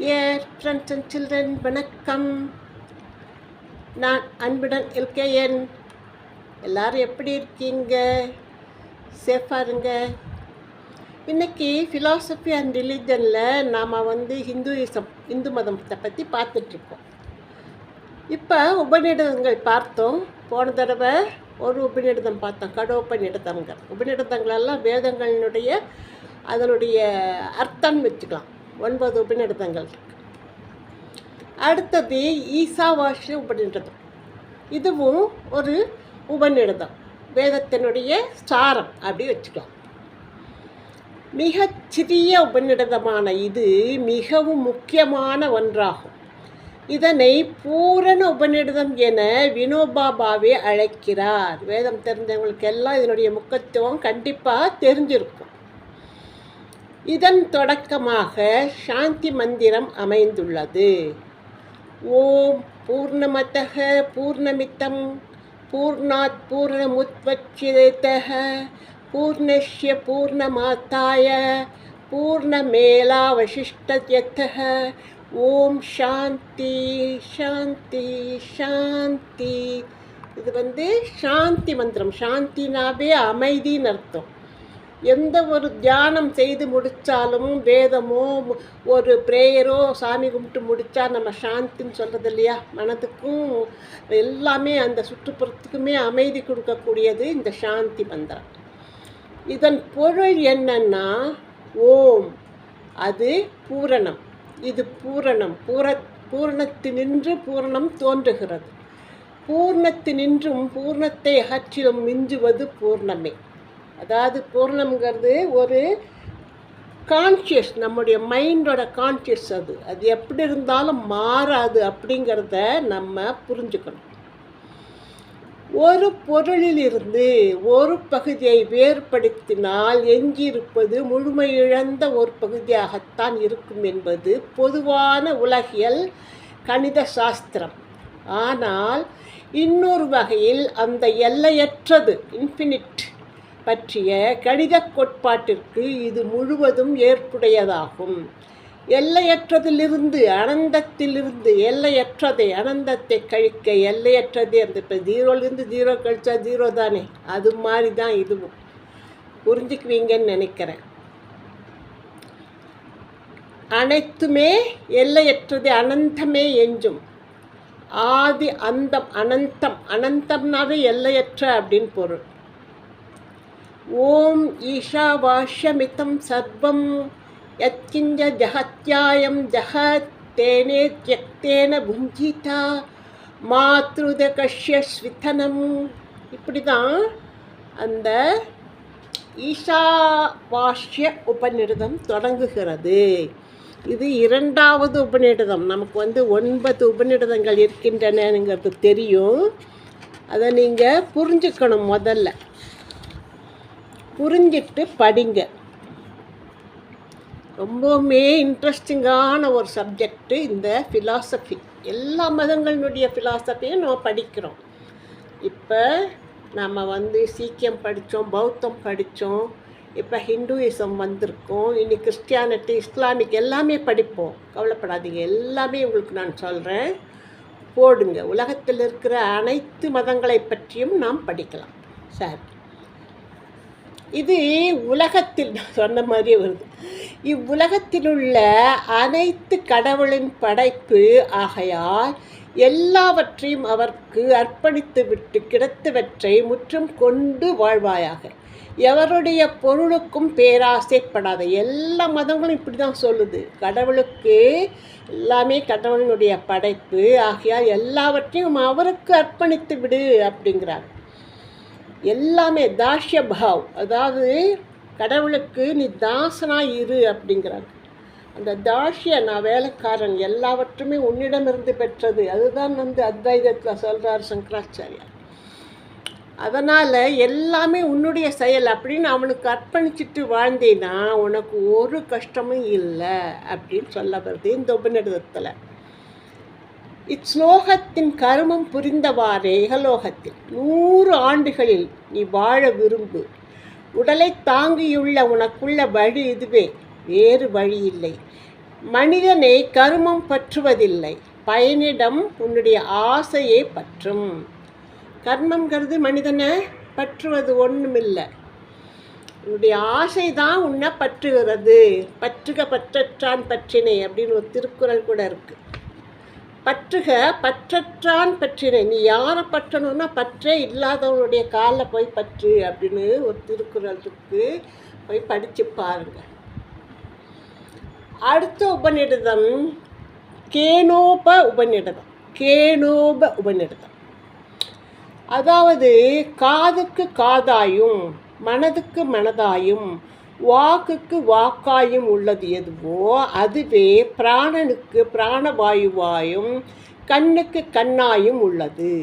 Dear friends and children வணக்கம். நான் அன்புடன் எல்கேஎன். எல்லாரும் எப்படி இருக்கீங்க? சேஃபாக இருங்க. இன்றைக்கி ஃபிலாசபி அண்ட் ரிலீஜனில் நாம் வந்து ஹிந்துயிசம் இந்து மதத்தை பற்றி பார்த்துட்ருக்கோம் இப்போ உபநிடதங்கள் பார்த்தோம். போன தடவை ஒரு உபநிடதம் பார்த்தோம். கடோபநிடதங்கள் உபநிடதங்களெல்லாம் வேதங்களினுடைய அதனுடைய அர்த்தம் வச்சுக்கலாம். ஒன்பது உபநிடதங்கள். அடுத்தது ஈசாவாஷ்ய உபநிடதம். இதுவும் ஒரு உபநிடதம். வேதத்தினுடைய சாரம் அப்படி வச்சுக்கலாம். மிகச் சிறிய உபநிடதமான இது மிகவும் முக்கியமான ஒன்றாகும். இதனை பூரண உபநிடதம் என வினோபா பாவே அழைக்கிறார். வேதம் தெரிஞ்சவங்களுக்கு எல்லாம் இதனுடைய முக்கியத்துவம் கண்டிப்பாக தெரிஞ்சிருக்கும். இதன் தொடக்கமாக சாந்தி மந்திரம் அமைந்துள்ளது. ஓம் பூர்ணமதக பூர்ணமித்தம் பூர்ணாத் பூர்ணமுத்வச்சிதேதக பூர்ணஷ்ய பூர்ணமாத்தாய பூர்ணமேலாவசிஷ்டத்யத்தக ஓம் சாந்தி சாந்தி சாந்தி. இது வந்து சாந்தி மந்திரம். சாந்தினாவே அமைதின்னு அர்த்தம். எந்த ஒரு தியானம் செய்து முடித்தாலும் வேதமோ ஒரு ப்ரேயரோ சாமி கும்பிட்டு முடித்தா நம்ம சாந்தின்னு சொல்கிறது இல்லையா மனதுக்கும் எல்லாமே அந்த சுற்றுப்புறத்துக்குமே அமைதி கொடுக்கக்கூடியது இந்த சாந்தி மந்திரம். இதன் பொருள் என்னன்னா ஓம் அது பூரணம். இது பூரணம். பூர பூரணத்தினின்று பூரணம் தோன்றுகிறது. பூர்ணத்தினின்றும் பூர்ணத்தை அகற்றிலும் மிஞ்சுவது பூர்ணமே. அதாவது பூர்ணம்ங்கிறது ஒரு கான்ஷியஸ் நம்முடைய மைண்டோட கான்ஷியஸ் அது. அது எப்படி இருந்தாலும் மாறாது அப்படிங்கிறத நம்ம புரிஞ்சுக்கணும். ஒரு பொருளிலிருந்து ஒரு பகுதியை வேறுபடுத்தினால் எஞ்சியிருப்பது முழுமையிழந்த ஒரு பகுதியாகத்தான் இருக்கும் என்பது பொதுவான உலகியல் கணித சாஸ்திரம். ஆனால் இன்னொரு வகையில் அந்த எல்லையற்றது இன்ஃபினிட் பற்றிய கணித கோட்பாட்டிற்கு இது முழுவதும் ஏற்புடையதாகும். எல்லையற்றதிலிருந்து அனந்தத்திலிருந்து எல்லையற்றதை அனந்தத்தை கழிக்க எல்லையற்றது அந்த இப்போ ஜீரோலேருந்து ஜீரோ கழிச்சா ஜீரோ தானே? அது மாதிரி தான் இதுவும். புரிஞ்சுக்குவீங்கன்னு நினைக்கிறேன். அனைத்துமே எல்லையற்றது அனந்தமே எஞ்சும் ஆதி அந்தம் அனந்தம் அனந்தம்னாவே எல்லையற்ற அப்படின்னு பொருள். ஓம் ஈஷாவாஷ்யமிதம் சர்வம் யத்கிஞ்ச ஜகத்யாயம் ஜகத் தேனே தியக்தேன புஞ்சிதா மாத்ருத கஷ்யஸ்வித்தனம் இப்படி தான் அந்த ஈஷாவாஷ்ய உபநிடதம் தொடங்குகிறது. இது இரண்டாவது உபநிடதம். நமக்கு வந்து ஒன்பது உபநிடதங்கள் இருக்கின்றனங்கிறது தெரியும். அதை நீங்கள் புரிஞ்சுக்கணும் முதல்ல. புரிஞ்சிட்டு படிங்க. ரொம்பவுமே இன்ட்ரெஸ்டிங்கான ஒரு சப்ஜெக்ட்டு இந்த ஃபிலாசபி எல்லா மதங்களினுடைய ஃபிலாசபியும் நம்ம படிக்கிறோம். இப்போ நம்ம வந்து சீக்கியம் படித்தோம் பௌத்தம் படித்தோம் இப்போ ஹிந்துயிசம் வந்திருக்கோம் இனி கிறிஸ்டியானிட்டி இஸ்லாமிக் எல்லாமே படிப்போம். கவலைப்படாதீங்க எல்லாமே உங்களுக்கு நான் சொல்கிறேன் போடுங்க. உலகத்தில் இருக்கிற அனைத்து மதங்களை பற்றியும் நாம் படிக்கலாம். சரி. இது உலகத்தில் நான் சொன்ன மாதிரியே வருது. இவ்வுலகத்தில் உள்ள அனைத்து கடவுளின் படைப்பு ஆகையால் எல்லாவற்றையும் அவருக்கு அர்ப்பணித்து விட்டு கிடைத்தவற்றை முற்றும் கொண்டு வாழ்வாயாக. எவருடைய பொருளுக்கும் பேராசைப்படாத எல்லா மதங்களும் இப்படி தான் சொல்லுது. கடவுளுக்கு எல்லாமே கடவுளினுடைய படைப்பு. ஆகையால் எல்லாவற்றையும் அவருக்கு அர்ப்பணித்து விடு அப்படிங்கிறாங்க எல்லாமே தாஷ்ய பாவ் அதாவது கடவுளுக்கு நீ தாசனாக இரு அப்படிங்கிறாங்க. அந்த தாஷ்ய நான் வேலைக்காரன் எல்லாவற்றுமே உன்னிடமிருந்து பெற்றது. அதுதான் வந்து அத்வைதத்தில் சொல்கிறார் சங்கராச்சாரியார். அதனால் எல்லாமே உன்னுடைய செயல் அப்படின்னு அவனுக்கு அர்ப்பணிச்சிட்டு வாழ்ந்தேன்னா உனக்கு ஒரு கஷ்டமும் இல்லை அப்படின்னு சொல்ல வருது இந்த உபநிடதத்தில். இச்லோகத்தின் கருமம் புரிந்தவாறே இகலோகத்தில். நூறு ஆண்டுகளில் நீ வாழ விரும்பு. உடலை தாங்கியுள்ள உனக்குள்ள வழி இதுவே வேறு வழி இல்லை மனிதனை கருமம் பற்றுவதில்லை பயனிடம் உன்னுடைய ஆசையை பற்றும். கர்மங்கிறது மனிதனை பற்றுவது ஒன்றுமில்லை உன்னுடைய ஆசை தான் உன்னை பற்றுகிறது. பற்றுக பற்றற்றான் பற்றினை அப்படின்னு ஒரு திருக்குறள் கூட இருக்குது பற்றுக பற்றற்றான் பற்றினை. நீ யாரை பற்றணும்னா பற்றே இல்லாதவனுடைய காலில் போய் பற்று அப்படின்னு ஒரு திருக்குறள் இருக்கு போய் படித்து பாருங்க. அடுத்த உபநிடதம் கேனோப உபநிடதம். கேனோப உபநிடதம். அதாவது காதுக்கு காதாயும் மனதுக்கு மனதாயும் வாக்குக்கு வாக்காயும் உள்ளது எதுவோ அதுவே பிராணனுக்கு பிராணவாயுவாயும் கண்ணுக்கு கண்ணாயும் உள்ளது.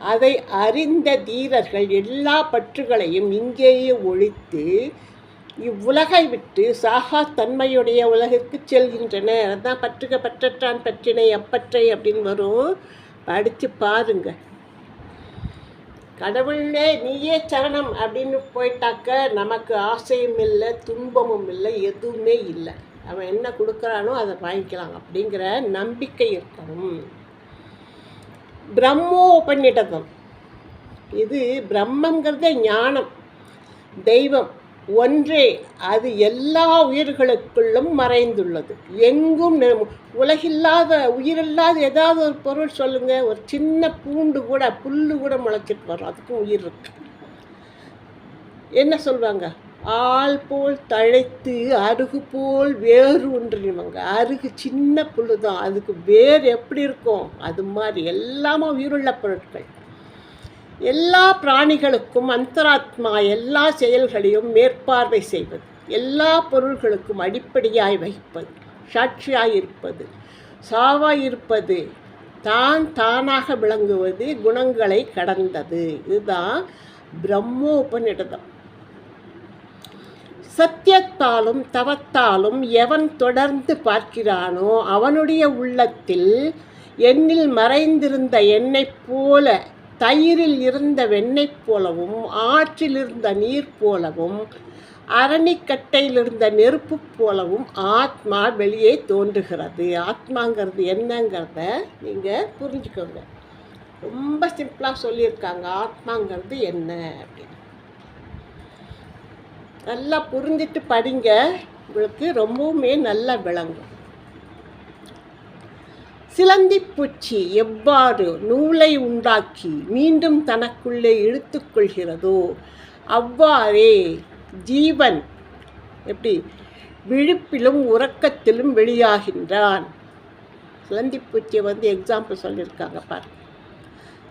அதை அறிந்த தீரர்கள் எல்லா பற்றுகளையும் இங்கேயே ஒழித்து இவ்வுலகை விட்டு சாகா தன்மையுடைய உலகிற்கு செல்கின்றனர். அதான் பற்றுக பற்றற்றான் பற்றினை அப்பற்றை அப்படின்னு வரும். படித்து பாருங்கள் கடவுளே நீயே சரணம் அப்படின்னு போயிட்டாக்க நமக்கு ஆசையும் இல்லை துன்பமும் இல்லை எதுவுமே இல்லை. அவன் என்ன கொடுக்குறானோ அதை வாங்கிக்கலாம் அப்படிங்கிற நம்பிக்கை இருக்கணும். பிரம்மோபநிடதம். இது பிரம்மங்கிறத ஞானம் தெய்வம். ஒன்றே அது எல்லா உயிர்களுக்குள்ளும் மறைந்துள்ளது. எங்கும் உலகில்லாத உயிரில்லாத ஏதாவது ஒரு பொருள் சொல்லுங்க. ஒரு சின்ன பூண்டு கூட புல்லு கூட முளைச்சிட்டு வரும். அதுக்கும் உயிர் இருக்கு. என்ன சொல்லுவாங்க ஆள் போல் தழைத்து அருகு போல் வேறு ஒன்றினுவாங்க. அருகு சின்ன புல்லு தான் அதுக்கு வேர் எப்படி இருக்கும்? அது மாதிரி எல்லாமே உயிருள்ள பொருட்கள். எல்லா பிராணிகளுக்கும் அந்தராத்மா எல்லா செயல்களையும் மேற்பார்வை செய்வது எல்லா பொருள்களுக்கும் அடிப்படையாய் வகிப்பது சாட்சியாய் இருப்பது சாவாய் இருப்பது தான் தானாக விளங்குவது குணங்களை கடந்தது. இதுதான் பிரம்மோபனிடதம் சத்தியத்தாலும் தவத்தாலும் எவன் தொடர்ந்து பார்க்கிறானோ அவனுடைய உள்ளத்தில் என்னில் மறைந்திருந்த என்னைப் போல தயிரில் இருந்த வெண்ணெய் போலவும் ஆற்றில் இருந்த நீர் போலவும் அரணிக்கட்டையில் இருந்த நெருப்பு போலவும் ஆத்மா வெளியே தோன்றுகிறது. ஆத்மாங்கிறது என்னங்கிறத நீங்கள் புரிஞ்சுக்கோங்க. ரொம்ப சிம்பிளாக சொல்லியிருக்காங்க. ஆத்மாங்கிறது என்ன அப்படின்னு. நல்லா புரிஞ்சிட்டு படிங்க. உங்களுக்கு ரொம்பவுமே நல்லா விளங்கும். சிலந்திப்பூச்சி எவ்வாறு நூலை உண்டாக்கி மீண்டும் தனக்குள்ளே இழுத்துக்கொள்கிறதோ அவ்வாறே ஜீவன் எப்படி விழுப்பிலும் உறக்கத்திலும் வெளியாகின்றான். சிலந்திப்பூச்சியை வந்து எக்ஸாம்பிள் சொல்லியிருக்காங்க பாருங்க.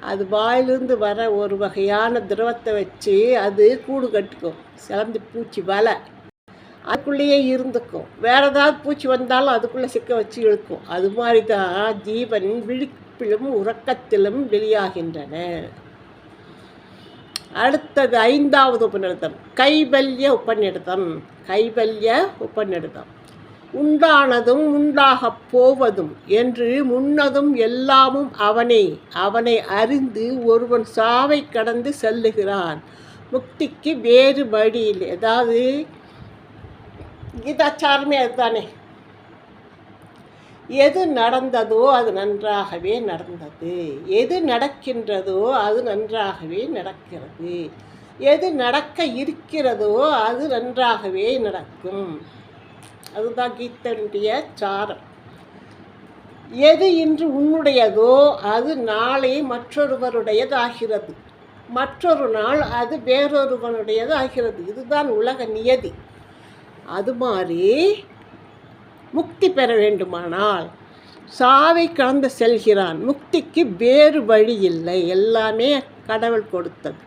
அது வாயிலிருந்து வர ஒரு வகையான திரவத்தை வச்சு அது கூடு கட்டுக்கும். சிலந்தி பூச்சி வலை. அதுக்குள்ளேயே இருந்துக்கும். வேற ஏதாவது பூச்சி வந்தாலும் அதுக்குள்ளே சிக்க வச்சு இழுக்கும். அது மாதிரி தான் ஜீவன் விழிப்பிலும் உறக்கத்திலும் வெளியாகின்றன. அடுத்தது ஐந்தாவது உபநிடதம். கைவல்ய உபநிடதம். கைவல்ய உபநிடதம். உண்டானதும் உண்டாகப் போவதும் என்று முன்னதும் எல்லாமும் அவனே. அவனை அறிந்து ஒருவன் சாவை கடந்து செல்லுகிறான். முக்திக்கு வேறு வழியில் ஏதாவது கீதாச்சாரமே அதுதானே. எது நடந்ததோ அது நன்றாகவே நடந்தது. எது நடக்கின்றதோ அது நன்றாகவே நடக்கிறது. எது நடக்க இருக்கிறதோ அது நன்றாகவே நடக்கும். அதுதான் கீதனுடைய சாரம். எது இன்று உன்னுடையதோ அது நாளை மற்றொருவருடையதாகிறது. மற்றொரு நாள் அது வேறொருவனுடையதாகிறது. இதுதான் உலக நியதி. அது மாதிரி முக்தி பெற வேண்டுமானால் சாவை கடந்து செல்கிறான். முக்திக்கு வேறு வழி இல்லை. எல்லாமே கடவுள் கொடுத்தது.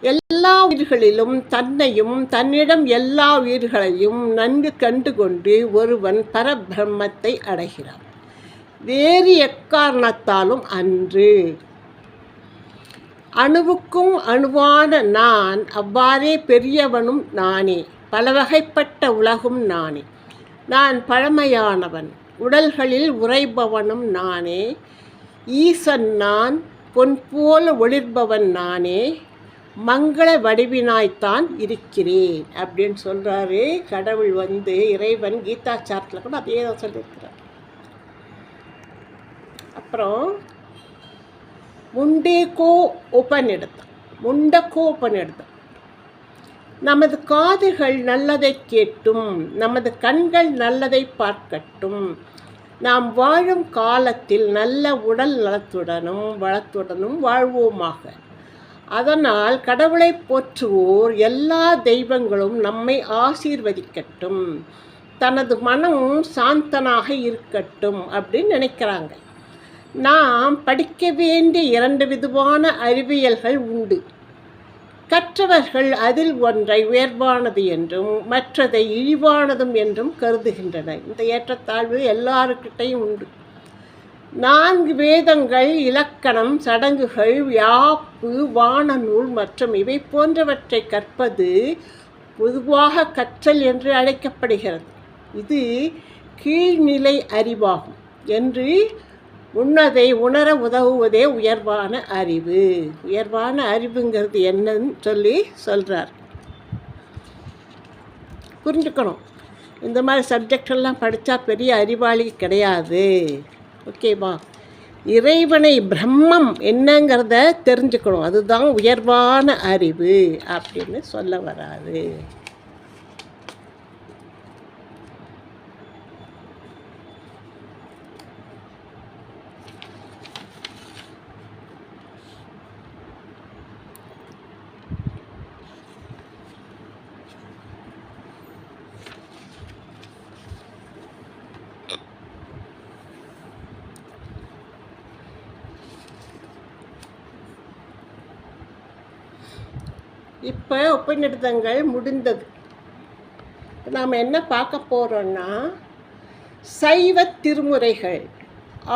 எல்லா உயிர்களிலும் தன்னையும் தன்னிடம் எல்லா உயிர்களையும் நன்கு கண்டு கொண்டு ஒருவன் பரபிரம்மத்தை அடைகிறான். வேறு எக்காரணத்தாலும் அன்று. அணுவுக்கும் அணுவான நான் அவ்வாறே பெரியவனும் நானே. பல வகைப்பட்ட உலகும் நானே. நான் பழமையானவன். உடல்களில் உறைபவனும் நானே. ஈசன் நான் பொன் போல ஒளிர்பவன் நானே. மங்கள வடிவினாய்த்தான் இருக்கிறேன் அப்படின்னு சொல்கிறாரு கடவுள் வந்து இறைவன் கீதா சார்ட்டில் கூட அதே தான் சொல்லியிருக்கிறார். அப்புறம் முண்டேகோ உபநிடத்தம் முண்டக்கோ உபநிடத்தம் நமது காதுகள் நல்லதை கேட்டும் நமது கண்கள் நல்லதை பார்க்கட்டும். நாம் வாழும் காலத்தில் நல்ல உடல் நலத்துடனும் வளத்துடனும் வாழ்வோமாக. அதனால் கடவுளை போற்றுவோர் எல்லா தெய்வங்களும் நம்மை ஆசீர்வதிக்கட்டும். தனது மனம் சாந்தனாக இருக்கட்டும் அப்படின்னு நினைக்கிறாங்க. நாம் படிக்க வேண்டிய இரண்டு விதமான அறிவியல்கள் உண்டு. கற்றவர்கள் அதில் ஒன்றை உயர்வானது என்றும் மற்றதை இழிவானதும் என்றும் கருதுகின்றனர். இந்த ஏற்றத்தாழ்வு எல்லாருக்கிட்டையும் உண்டு. நான்கு வேதங்கள் இலக்கணம் சடங்குகள் யாப்பு வானநூல் மற்றும் இவை போன்றவற்றை கற்பது பொதுவாக கற்றல் என்று அழைக்கப்படுகிறது. இது கீழ்நிலை அறிவாகும் என்று உன்னதை உணர உதவுவதே உயர்வான அறிவு. உயர்வான அறிவுங்கிறது என்னன்னு சொல்லி சொல்கிறார் புரிஞ்சுக்கணும். இந்த மாதிரி சப்ஜெக்டெல்லாம் படித்தா பெரிய அறிவாளி கிடையாது. ஓகேவா இறைவனை பிரம்மம் என்னங்கிறத தெரிஞ்சுக்கணும். அதுதான் உயர்வான அறிவு அப்படின்னு சொல்ல வராது இப்போ உபநிடதங்கள் முடிந்தது. நாம் என்ன பார்க்க போகிறோன்னா சைவ திருமுறைகள்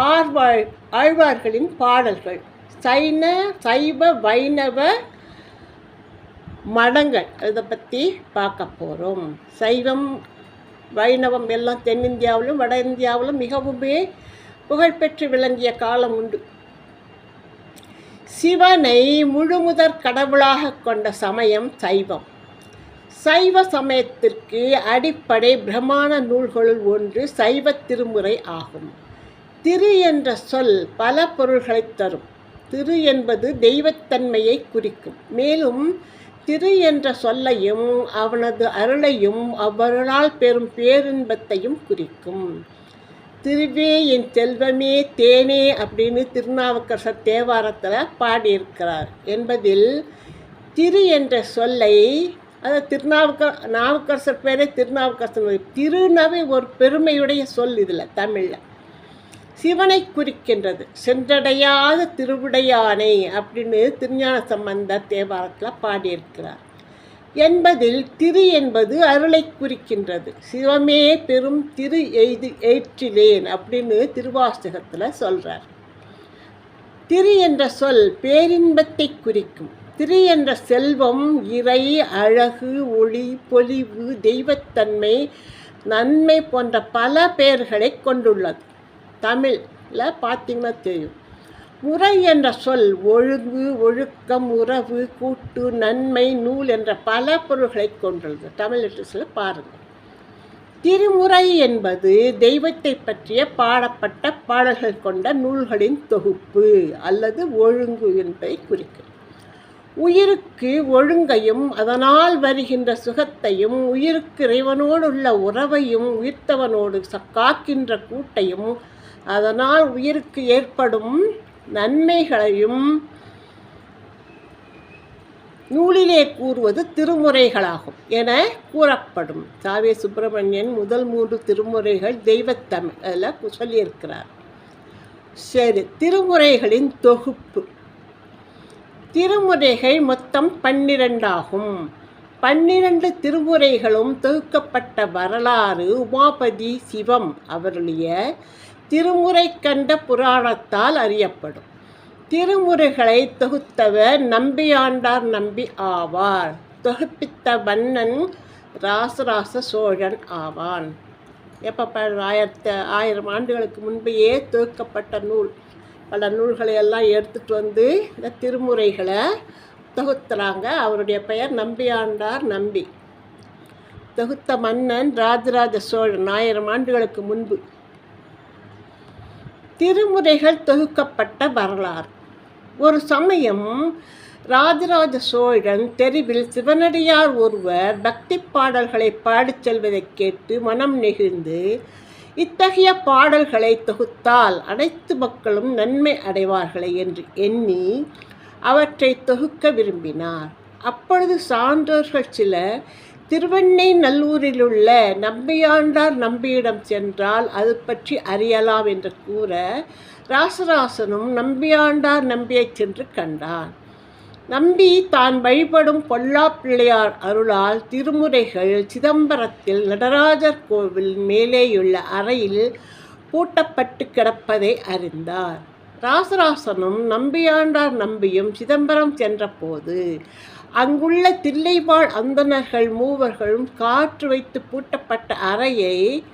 ஆழ்வாழ் ஆழ்வார்களின் பாடல்கள் சைன சைவ வைணவ மடங்கள் இதை பற்றி பார்க்க போகிறோம் சைவம் வைணவம் எல்லாம் தென்னிந்தியாவிலும் வட இந்தியாவிலும் மிகவுமே புகழ்பெற்று விளங்கிய காலம் உண்டு. சிவனை முழுமுதற் கடவுளாக கொண்ட சமயம் சைவம். சைவ சமயத்திற்கு அடிப்படை பிரமாண நூல்களுள் ஒன்று சைவ திருமுறை ஆகும். திரு என்ற சொல் பல பொருள்களை தரும். திரு என்பது தெய்வத்தன்மையை குறிக்கும். மேலும் திரு என்ற சொல்லையும் அவனது அருளையும் அவ்வருளால் பெறும் பேரின்பத்தையும் குறிக்கும். திருவே என் செல்வமே தேனே அப்படின்னு திருநாவுக்கரசர் தேவாரத்தில் பாடியிருக்கிறார். என்பதில் திரு என்ற சொல்லை அது திருநாவுக்க நாவுக்கரசர் பேரே திருநாவுக்கரசர் திருநவை ஒரு பெருமையுடைய சொல் இதில் தமிழில். சிவனை குறிக்கின்றது சென்றடையாத திருவுடையானை அப்படின்னு திருஞான சம்பந்தர் தேவாரத்தில் பாடியிருக்கிறார். என்பதில் திரு என்பது அருளை குறிக்கின்றது. சிவமே பெரும் திரு எய்து ஏற்றிலேன் அப்படின்னு திருவாசகத்தில் சொல்கிறார் திரு என்ற சொல் பேரின்பத்தை குறிக்கும். திரு என்ற செல்வம் இறை அழகு ஒளி பொலிவு தெய்வத்தன்மை நன்மை போன்ற பல பெயர்களை கொண்டுள்ளது. தமிழில் பார்த்திங்கன்னா தெரியும். முறை என்ற சொல் ஒழுங்கு ஒழுக்கம் உறவு கூட்டு நன்மை நூல் என்ற பல பொருள்களை கொண்டுள்ளது. தமிழ் லிட்டரேச்சரில் பாருங்கள் திருமுறை என்பது தெய்வத்தை பற்றிய பாடப்பட்ட பாடல்கள் கொண்ட நூல்களின் தொகுப்பு அல்லது ஒழுங்கு என்பதை குறிக்கும். உயிருக்கு ஒழுங்கையும் அதனால் வருகின்ற சுகத்தையும் உயிருக்கு இறைவனோடு உள்ள உறவையும் உயிர்த்தவனோடு காக்கின்ற கூட்டையும் அதனால் உயிருக்கு ஏற்படும் நன்மைகளையும் நூலிலே கூறுவது திருமுறைகளாகும் என கூறப்படும். சாவே சுப்பிரமணியன் முதல் மூன்று திருமுறைகள் தெய்வத்தமிழ் அதில் சொல்லியிருக்கிறார். சரி திருமுறைகளின் தொகுப்பு. திருமுறைகள் மொத்தம் பன்னிரண்டாகும். பன்னிரண்டு திருமுறைகளும் தொகுக்கப்பட்ட வரலாறு உமாபதி சிவம் அவருடைய திருமுறை கண்ட புராணத்தால் அறியப்படும். திருமுறைகளை தொகுத்தவர் நம்பியாண்டார் நம்பி ஆவார். தொகுப்பித்த வண்ணன் ராசராச சோழன் ஆவான். எப்போ ஆயிரத்து ஆயிரம் ஆண்டுகளுக்கு முன்பையே தொகுக்கப்பட்ட நூல். பல நூல்களை எல்லாம் எடுத்துகிட்டு வந்து இந்த திருமுறைகளை தொகுத்துறாங்க. அவருடைய பெயர் நம்பியாண்டார் நம்பி. தொகுத்த மன்னன் ராஜராஜ சோழன் ஆயிரம் ஆண்டுகளுக்கு முன்பு. திருமுறைகள் தொகுக்கப்பட்ட வரலாறு. ஒரு சமயம் ராஜராஜ சோழன் தெருவில் சிவனடியார் ஒருவர் பக்தி பாடல்களை பாடிச் செல்வதைக் கேட்டு மனம் நெகிழ்ந்து இத்தகைய பாடல்களை தொகுத்தால் அனைத்து மக்களும் நன்மை அடைவார்களே என்று எண்ணி அவற்றை தொகுக்க விரும்பினார். அப்பொழுது சான்றோர்கள் சில திருவெண்ணை நல்லூரிலுள்ள நம்பியாண்டார் நம்பியிடம் சென்றால் அது பற்றி அறியலாம் என்று கூற ராசராசனும் நம்பியாண்டார் நம்பியைச் சென்று கண்டான். நம்பி தான் வழிபடும் பொல்லா பிள்ளையார் அருளால் திருமுறைகள் சிதம்பரத்தில் நடராஜர் கோவில் மேலேயுள்ள அறையில் பூட்டப்பட்டு கிடப்பதை அறிந்தார். ராசராசனும் நம்பியாண்டார் நம்பியும் சிதம்பரம் சென்றபோது அங்குள்ள தில்லைவாழ் அந்தணர்கள் மூவர்களும் காற்று வைத்து பூட்டப்பட்ட அறையை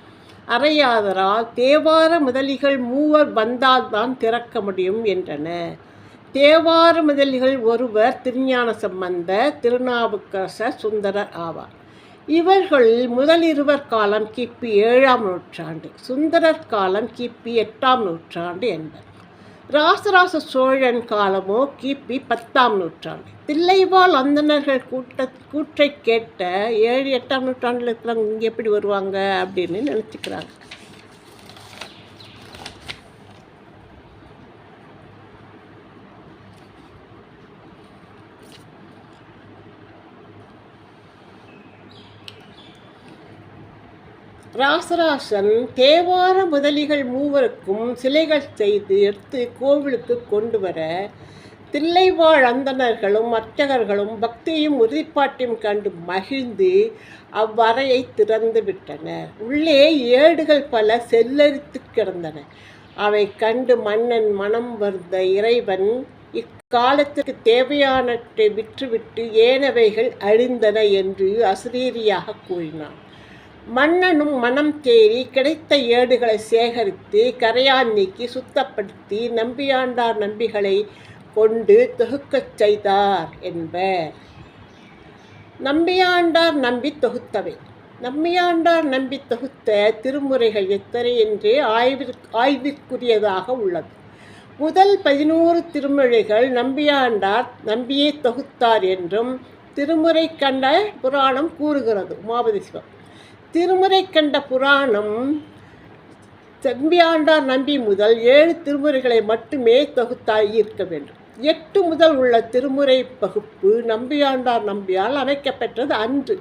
அறையாதரால் தேவார முதலிகள் மூவர் வந்தால்தான் திறக்க முடியும் என்றனர் தேவார முதலிகள் ஒருவர் திருஞான சம்பந்த திருநாவுக்கரசர் சுந்தரர் ஆவார். இவர்கள் முதலிருவர் காலம் கிபி ஏழாம் நூற்றாண்டு சுந்தரர் காலம் கிபி எட்டாம் நூற்றாண்டு என்பர். ராசராச சோழன் காலமோ கிபி பத்தாம் நூற்றாண்டு. தில்லைவாழ் அந்தணர்கள் கூட்ட கூற்றை கேட்ட ஏழு எட்டாம் நூற்றாண்டில் இருக்கிறவங்க இங்கே எப்படி வருவாங்க அப்படின்னு நினச்சிக்கிறாங்க. ராசராசன் தேவார முதலிகள் மூவருக்கும் சிலைகள் செய்து எடுத்து கோவிலுக்கு கொண்டு வர தில்லைவாழ் அந்தணர்களும் அர்ச்சகர்களும் பக்தியும் உறுதிப்பாட்டையும் கண்டு மகிழ்ந்து அவ்வறையை திறந்து விட்டனர். உள்ளே ஏடுகள் பல செல்லரித்து கிடந்தன. அவை கண்டு மன்னன் மனம் வருந்த இறைவன் இக்காலத்துக்கு தேவையானவற்றை விற்றுவிட்டு ஏனவைகள் அழிந்தன என்று அசிரீரியாக கூறினான். மன்னனும் மனம் தேறி கிடைத்த ஏடுகளை சேகரித்து கரையான் நீக்கி சுத்தப்படுத்தி நம்பியாண்டார் நம்பிகளை கொண்டு தொகுக்கச் செய்தார் என்பர். நம்பியாண்டார் நம்பி தொகுத்தவை. நம்பியாண்டார் நம்பி தொகுத்த திருமுறைகள் எத்தனை என்று ஆய்விற்கு ஆய்விற்குரியதாக உள்ளது. முதல் பதினோரு திருமொழிகள் நம்பியாண்டார் நம்பியே தொகுத்தார் என்றும் திருமுறை கண்ட புராணம் கூறுகிறது. உமாபதி சிவம் திருமுறை கண்ட புராணம் செம்பியாண்டார் நம்பி முதல் ஏழு திருமுறைகளை மட்டுமே தொகுத்தாய் ஈர்க்க வேண்டும். எட்டு முதல் உள்ள திருமுறை பகுப்பு நம்பியாண்டார் நம்பியால் அமைக்கப்பெற்றது அன்று.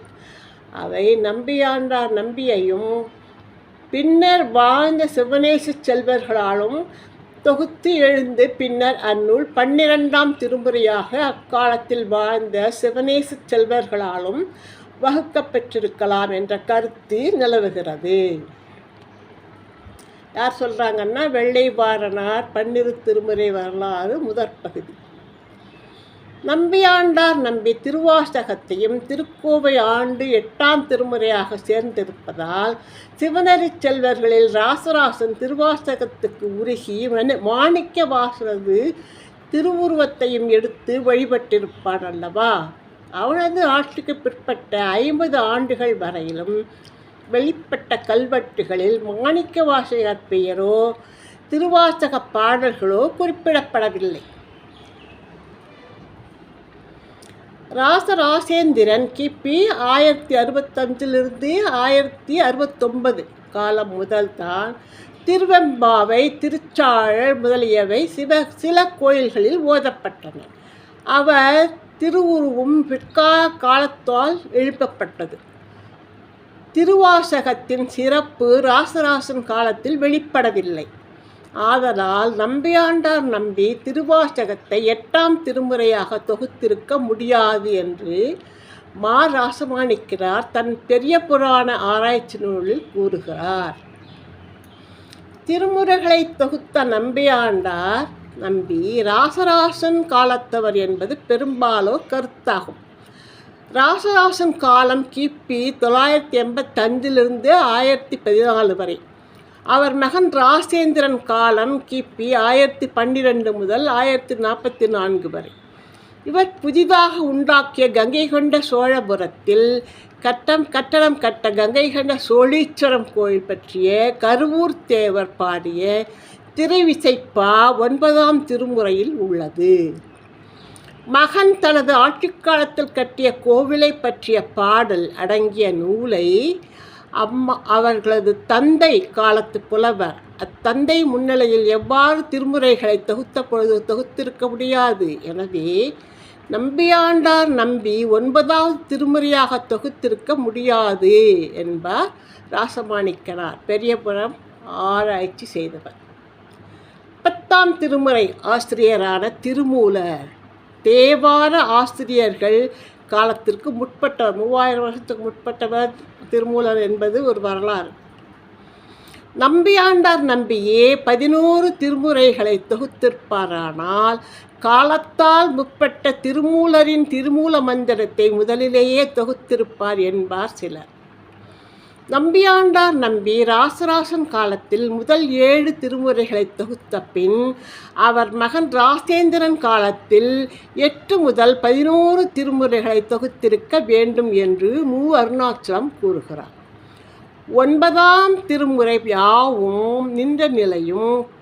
அவை நம்பியாண்டார் நம்பியையும் பின்னர் வாழ்ந்த சிவனேச செல்வர்களாலும் தொகுத்து எழுந்து பின்னர் அந்நூல் பன்னிரெண்டாம் திருமுறையாக அக்காலத்தில் வாழ்ந்த சிவனேச செல்வர்களாலும் வகுக்கப்பெற்றிருக்கலாம் என்ற கருத்து நிலவுகிறது. யார் சொல்கிறாங்கன்னா வெள்ளை வாரனார் பன்னிரு திருமுறை வரலாறு முதற் பகுதி. நம்பியாண்டார் நம்பி திருவாசகத்தையும் திருக்கோவை ஆண்டு எட்டாம் திருமுறையாக சேர்ந்திருப்பதால் சிவனரி செல்வர்களில் ராசராசன் திருவாசகத்துக்கு உருகி மாணிக்க வாசனது திருவுருவத்தையும் எடுத்து வழிபட்டிருப்பான் அல்லவா? அவனது ஆட்சிக்கு பிற்பட்ட ஐம்பது ஆண்டுகள் வரையிலும் வெளிப்பட்ட கல்வெட்டுகளில் மாணிக்க வாசகர் பெயரோ திருவாசக பாடல்களோ குறிப்பிடப்படவில்லை. ராசராசேந்திரன் கிபி ஆயிரத்தி அறுபத்தஞ்சிலிருந்து ஆயிரத்தி அறுபத்தொன்பது காலம் முதல்தான் திருவெம்பாவை திருச்சாழல் முதலியவை சிவ சில கோயில்களில் ஓதப்பட்டன. அவர் திருவுருவும் பிற்கால காலத்தால் எழுப்பப்பட்டது. திருவாசகத்தின் சிறப்பு ராசராசன் காலத்தில் வெளிப்படவில்லை. ஆதலால் நம்பியாண்டார் நம்பி திருவாசகத்தை எட்டாம் திருமுறையாக தொகுத்திருக்க முடியாது என்று மா ராசமாணிக்கிறார் தன் பெரிய புராண ஆராய்ச்சி நூலில் கூறுகிறார். திருமுறைகளை தொகுத்த நம்பியாண்டார் நம்பி ராசராசன் காலத்தவர் என்பது பெரும்பாலோர் கருத்தாகும். ராசராசன் காலம் கிபி தொள்ளாயிரத்தி எண்பத்தஞ்சிலிருந்து ஆயிரத்தி பதினாலு வரை. அவர் மகன் ராசேந்திரன் காலம் கிபி ஆயிரத்தி பன்னிரெண்டு முதல் ஆயிரத்தி நாற்பத்தி நான்கு வரை. இவர் புதிதாக உண்டாக்கிய கங்கை கொண்ட சோழபுரத்தில் கட்டம் கட்டணம் கட்ட கங்கை கொண்ட சோழீஸ்வரம் கோயில் பற்றிய கருவூர் தேவர் பாடிய திரைவிசைப்பா ஒன்பதாம் திருமுறையில் உள்ளது. மகன் தனது ஆட்சிக் காலத்தில் கட்டிய கோவிலை பற்றிய பாடல் அடங்கிய நூலை அம்மா அவர்களது தந்தை காலத்து புலவர். அத்தந்தை முன்னிலையில் எவ்வாறு திருமுறைகளை தொகுத்த பொழுது தொகுத்திருக்க முடியாது? எனவே நம்பியாண்டார் நம்பி ஒன்பதாவது திருமுறையாக தொகுத்திருக்க முடியாது என்பார் ராசமாணிக்கனார். பெரியபுரம் ஆராய்ச்சி செய்தவர். பத்தாம் திருமுறை ஆசிரியரான திருமூலர். தேவார ஆசிரியர்கள் காலத்திற்கு முற்பட்டவர் மூவாயிரம் வருஷத்துக்கு முற்பட்டவர் திருமூலர் என்பது ஒரு வரலாறு. நம்பியாண்டார் நம்பியே பதினோரு திருமுறைகளை தொகுத்திருப்பாரானால் காலத்தால் முற்பட்ட திருமூலரின் திருமூல மந்திரத்தை முதலிலேயே தொகுத்திருப்பார் என்பார் சிலர். நம்பியாண்டார் நம்பி ராசராசன் காலத்தில் முதல் ஏழு திருமுறைகளை தொகுத்த பின் அவர் மகன் ராசேந்திரன் காலத்தில் எட்டு முதல் பதினோரு திருமுறைகளை தொகுத்திருக்க வேண்டும் என்று மு. அருணாச்சலம் கூறுகிறார். ஒன்பதாம் திருமுறை யாவும் நின்ற நிலையும்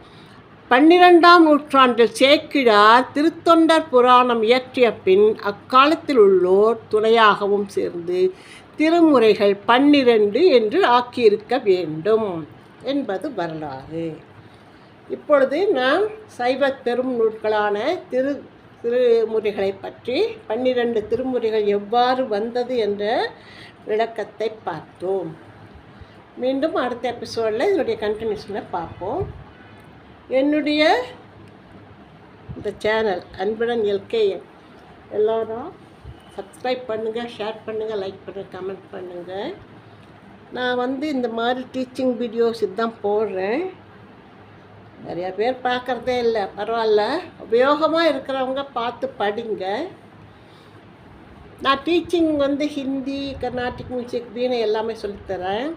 பன்னிரெண்டாம் நூற்றாண்டில் சேக்கிழார் திருத்தொண்டர் புராணம் இயற்றிய பின் அக்காலத்தில் உள்ளோர் துணையாகவும் சேர்ந்து திருமுறைகள் பன்னிரண்டு என்று ஆக்கியிருக்க வேண்டும் என்பது வரலாறு. இப்பொழுது நாம் சைவ பெரும் நூல்களான திரு திருமுறைகளை பற்றி பன்னிரண்டு திருமுறைகள் எவ்வாறு வந்தது என்ற விளக்கத்தை பார்த்தோம். மீண்டும் அடுத்த எபிசோடில் இதனுடைய கண்டினியூஷனை பார்ப்போம். என்னுடைய இந்த சேனல் அன்புடன் எல்கேஎன் எல்லோரும் சப்ஸ்கிரைப் பண்ணுங்கள் ஷேர் பண்ணுங்கள் லைக் பண்ணுங்கள் கமெண்ட் பண்ணுங்கள் நான் வந்து இந்த மாதிரி டீச்சிங் வீடியோஸ் இதுதான் போடுறேன். நிறையா பேர் பார்க்குறதே இல்லை பரவாயில்ல. உபயோகமாக இருக்கிறவங்க பார்த்து படிங்க. நான் டீச்சிங் வந்து ஹிந்தி கர்நாடிக் மியூசிக் வீணை எல்லாமே சொல்லித்தரேன்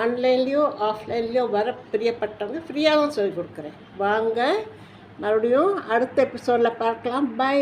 ஆன்லைன்லேயோ ஆஃப்லைன்லேயோ வர பிரியப்பட்டவங்க ஃப்ரீயாக தான் சொல்லிக் கொடுக்குறேன். வாங்க மறுபடியும் அடுத்த எபிசோடில் பார்க்கலாம். பை